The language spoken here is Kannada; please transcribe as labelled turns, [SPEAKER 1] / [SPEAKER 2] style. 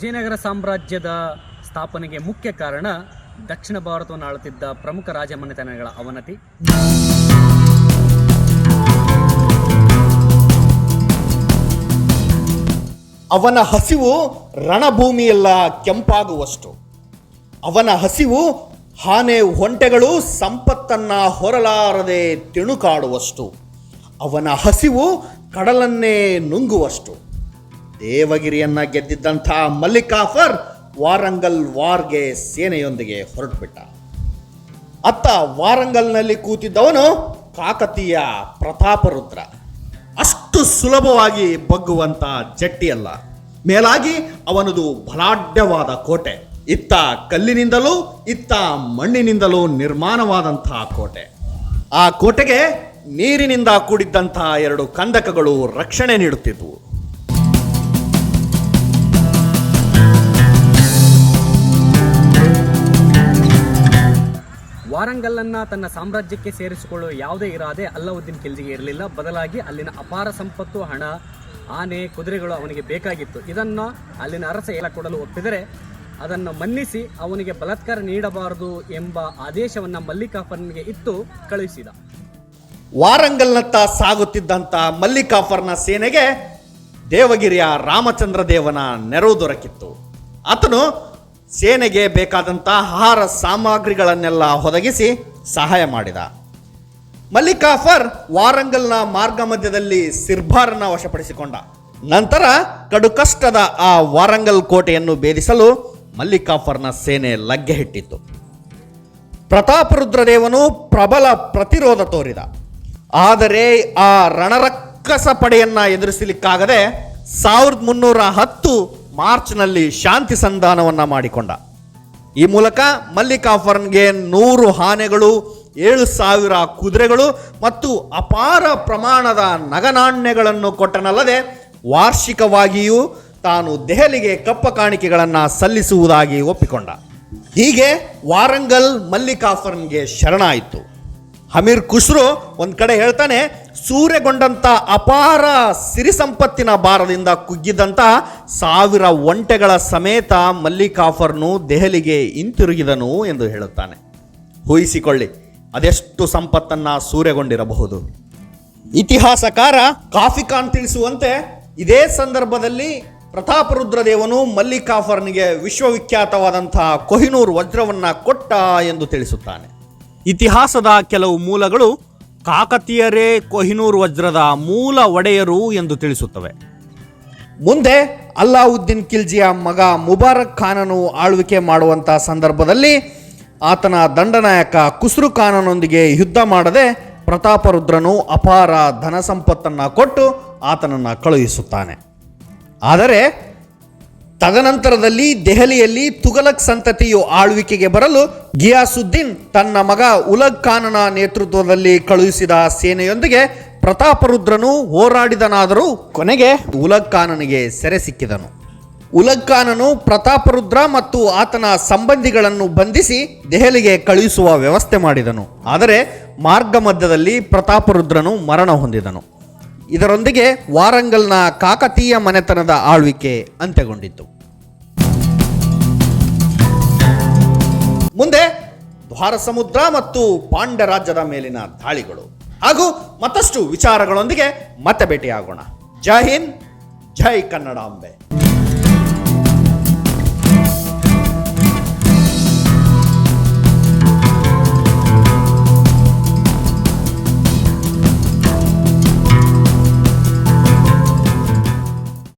[SPEAKER 1] ವಿಜಯನಗರ ಸಾಮ್ರಾಜ್ಯದ ಸ್ಥಾಪನೆಗೆ ಮುಖ್ಯ ಕಾರಣ ದಕ್ಷಿಣ ಭಾರತವನ್ನು ಆಳುತ್ತಿದ್ದ ಪ್ರಮುಖ ರಾಜಮನೆತನಗಳ ಅವನತಿ.
[SPEAKER 2] ಅವನ ಹಸಿವು ರಣಭೂಮಿಯೆಲ್ಲ ಕೆಂಪಾಗುವಷ್ಟು. ಅವನ ಹಸಿವು ಹಾನೆ ಹೊಂಟೆಗಳು ಸಂಪತ್ತನ್ನ ಹೊರಲಾರದೆ ತಿಣುಕಾಡುವಷ್ಟು. ಅವನ ಹಸಿವು ಕಡಲನ್ನೇ ನುಂಗುವಷ್ಟು. ದೇವಗಿರಿಯನ್ನ ಗೆದ್ದಿದ್ದಂಥ ಮಲ್ಲಿಕಾಫರ್ ವಾರಂಗಲ್ ವಾರ್ಗೆ ಸೇನೆಯೊಂದಿಗೆ ಹೊರಟುಬಿಟ್ಟ. ಅತ್ತ ವಾರಂಗಲ್ನಲ್ಲಿ ಕೂತಿದ್ದವನು ಕಾಕತೀಯ ಪ್ರತಾಪರುದ್ರ. ಅಷ್ಟು ಸುಲಭವಾಗಿ ಬಗ್ಗುವಂತ ಜಟ್ಟಿಯಲ್ಲ. ಮೇಲಾಗಿ ಅವನದು ಬಲಾಢ್ಯವಾದ ಕೋಟೆ. ಇತ್ತ ಕಲ್ಲಿನಿಂದಲೂ, ಇತ್ತ ಮಣ್ಣಿನಿಂದಲೂ ನಿರ್ಮಾಣವಾದಂತಹ ಕೋಟೆ. ಆ ಕೋಟೆಗೆ ನೀರಿನಿಂದ ಕೂಡಿದ್ದಂತಹ ಎರಡು ಕಂದಕಗಳು ರಕ್ಷಣೆ ನೀಡುತ್ತಿದ್ವು.
[SPEAKER 1] ವಾರಂಗಲ್ಲನ್ನ ತನ್ನ ಸಾಮ್ರಾಜ್ಯಕ್ಕೆ ಸೇರಿಸಿಕೊಳ್ಳುವ ಯಾವುದೇ ಇರಾದೆ ಅಲ್ಲಾವುದ್ದೀನ್ ಖಿಲ್ಜಿಗೆ ಇರಲಿಲ್ಲ. ಬದಲಾಗಿ ಅಲ್ಲಿನ ಅಪಾರ ಸಂಪತ್ತು, ಹಣ, ಆನೆ, ಕುದುರೆಗಳು ಅವನಿಗೆ ಬೇಕಾಗಿತ್ತು. ಇದನ್ನು ಅಲ್ಲಿನ ಅರಸ ಎಲ್ಲ ಕೊಡಲು ಒಪ್ಪಿದರೆ ಅದನ್ನು ಮನ್ನಿಸಿ ಅವನಿಗೆ ಬಲತ್ಕಾರ ನೀಡಬಾರದು ಎಂಬ ಆದೇಶವನ್ನು ಮಲ್ಲಿಕಾಫರ್ನಿಗೆ ಇತ್ತು ಕಳುಹಿಸಿದ.
[SPEAKER 2] ವಾರಂಗಲ್ನತ್ತ ಸಾಗುತ್ತಿದ್ದಂಥ ಮಲ್ಲಿಕಾಫರ್ನ ಸೇನೆಗೆ ದೇವಗಿರಿಯ ರಾಮಚಂದ್ರ ದೇವನ ನೆರವು ದೊರಕಿತ್ತು. ಆತನು ಸೇನೆಗೆ ಬೇಕಾದಂಥ ಆಹಾರ ಸಾಮಗ್ರಿಗಳನ್ನೆಲ್ಲ ಒದಗಿಸಿ ಸಹಾಯ ಮಾಡಿದ. ಮಲ್ಲಿಕಾಫರ್ ವಾರಂಗಲ್ನ ಮಾರ್ಗ ಮಧ್ಯದಲ್ಲಿ ಸಿರ್ಬಾರನ್ನ ವಶಪಡಿಸಿಕೊಂಡ. ನಂತರ ಕಡು ಕಷ್ಟದ ಆ ವಾರಂಗಲ್ ಕೋಟೆಯನ್ನು ಭೇದಿಸಲು ಮಲ್ಲಿಕಾಫರ್ನ ಸೇನೆ ಲಗ್ಗೆ ಹಿಟ್ಟಿತ್ತು. ಪ್ರತಾಪರುದ್ರದೇವನು ಪ್ರಬಲ ಪ್ರತಿರೋಧ ತೋರಿದ. ಆದರೆ ಆ ರಣರಕ್ಕಸ ಪಡೆಯನ್ನ ಎದುರಿಸಲಿಕ್ಕಾಗದೆ ಸಾವಿರದ ಮುನ್ನೂರ ಹತ್ತು ಮಾರ್ಚ್ನಲ್ಲಿ ಶಾಂತಿ ಸಂಧಾನವನ್ನು ಮಾಡಿಕೊಂಡ. ಈ ಮೂಲಕ ಮಲ್ಲಿಕಾಫರ್ನ್ಗೆ ನೂರು ಆನೆಗಳು, ಏಳು ಸಾವಿರ ಕುದುರೆಗಳು ಮತ್ತು ಅಪಾರ ಪ್ರಮಾಣದ ನಗನಾಣ್ಯಗಳನ್ನು ಕೊಟ್ಟನಲ್ಲದೆ ವಾರ್ಷಿಕವಾಗಿಯೂ ತಾನು ದೆಹಲಿಗೆ ಕಪ್ಪ ಕಾಣಿಕೆಗಳನ್ನು ಸಲ್ಲಿಸುವುದಾಗಿ ಒಪ್ಪಿಕೊಂಡ. ಹೀಗೆ ವಾರಂಗಲ್ ಮಲ್ಲಿಕಾಫರ್ನ್ಗೆ ಶರಣಾಯಿತು. ಹಮೀರ್ ಖುಷ್ರು ಒಂದು ಕಡೆ ಹೇಳ್ತಾನೆ ಸೂರ್ಯಗೊಂಡಂತ ಅಪಾರ ಸಿರಿ ಸಂಪತ್ತಿನ ಭಾರದಿಂದ ಕುಗ್ಗಿದಂಥ ಸಾವಿರ ಒಂಟೆಗಳ ಸಮೇತ ಮಲ್ಲಿಕಾಫರ್ನು ದೆಹಲಿಗೆ ಹಿಂತಿರುಗಿದನು ಎಂದು ಹೇಳುತ್ತಾನೆ. ಊಹಿಸಿಕೊಳ್ಳಿ, ಅದೆಷ್ಟು ಸಂಪತ್ತನ್ನ ಸೂರ್ಯಗೊಂಡಿರಬಹುದು ಇತಿಹಾಸಕಾರ ಕಾಫಿ ಖಾನ್ ತಿಳಿಸುವಂತೆ ಇದೇ ಸಂದರ್ಭದಲ್ಲಿ ಪ್ರತಾಪರುದ್ರದೇವನು ಮಲ್ಲಿಕಾಫರ್ನಿಗೆ ವಿಶ್ವವಿಖ್ಯಾತವಾದಂತಹ ಕೊಹಿನೂರ್ ವಜ್ರವನ್ನ ಕೊಟ್ಟ ಎಂದು ತಿಳಿಸುತ್ತಾನೆ. ಇತಿಹಾಸದ ಕೆಲವು ಮೂಲಗಳು ಕಾಕತೀಯರೇ ಕೊಹಿನೂರ್ ವಜ್ರದ ಮೂಲ ಒಡೆಯರು ಎಂದು ತಿಳಿಸುತ್ತವೆ. ಮುಂದೆ ಅಲ್ಲಾವುದ್ದೀನ್ ಖಿಲ್ಜಿಯ ಮಗ ಮುಬಾರಕ್ ಖಾನನು ಆಳ್ವಿಕೆ ಮಾಡುವಂತಹ ಸಂದರ್ಭದಲ್ಲಿ ಆತನ ದಂಡನಾಯಕ ಕುಸ್ರು ಖಾನನೊಂದಿಗೆ ಯುದ್ಧ ಮಾಡದೆ ಪ್ರತಾಪರುದ್ರನು ಅಪಾರ ಧನ ಸಂಪತ್ತನ್ನು ಕೊಟ್ಟು ಆತನನ್ನು ಕಳುಹಿಸುತ್ತಾನೆ. ಆದರೆ ತದನಂತರದಲ್ಲಿ ದೆಹಲಿಯಲ್ಲಿ ತುಘಲಕ್ ಸಂತತಿಯು ಆಳ್ವಿಕೆಗೆ ಬರಲು ಗಿಯಾಸುದ್ದೀನ್ ತನ್ನ ಮಗ ಉಲಗ್ ಖಾನನ ನೇತೃತ್ವದಲ್ಲಿ ಕಳುಹಿಸಿದ ಸೇನೆಯೊಂದಿಗೆ ಪ್ರತಾಪರುದ್ರನು ಹೋರಾಡಿದನಾದರೂ ಕೊನೆಗೆ ಉಲಗ್ ಖಾನನಿಗೆ ಸೆರೆ ಸಿಕ್ಕಿದನು. ಉಲಗ್ ಖಾನನು ಪ್ರತಾಪರುದ್ರ ಮತ್ತು ಆತನ ಸಂಬಂಧಿಗಳನ್ನು ಬಂಧಿಸಿ ದೆಹಲಿಗೆ ಕಳುಹಿಸುವ ವ್ಯವಸ್ಥೆ ಮಾಡಿದನು. ಆದರೆ ಮಾರ್ಗ ಮಧ್ಯದಲ್ಲಿ ಪ್ರತಾಪರುದ್ರನು ಮರಣ ಹೊಂದಿದನು. ಇದರೊಂದಿಗೆ ವಾರಂಗಲ್ನ ಕಾಕತೀಯ ಮನೆತನದ ಆಳ್ವಿಕೆ ಅಂತ್ಯಗೊಂಡಿತು ಮುಂದೆ ದ್ವಾರ ಸಮುದ್ರ ಮತ್ತು ಪಾಂಡ್ಯ ರಾಜ್ಯದ ಮೇಲಿನ ದಾಳಿಗಳು ಹಾಗೂ ಮತ್ತಷ್ಟು ವಿಚಾರಗಳೊಂದಿಗೆ ಮತ್ತೆ ಭೇಟಿಯಾಗೋಣ. ಜೈ ಹಿಂದ್, ಜೈ ಕನ್ನಡಾಂಬೆ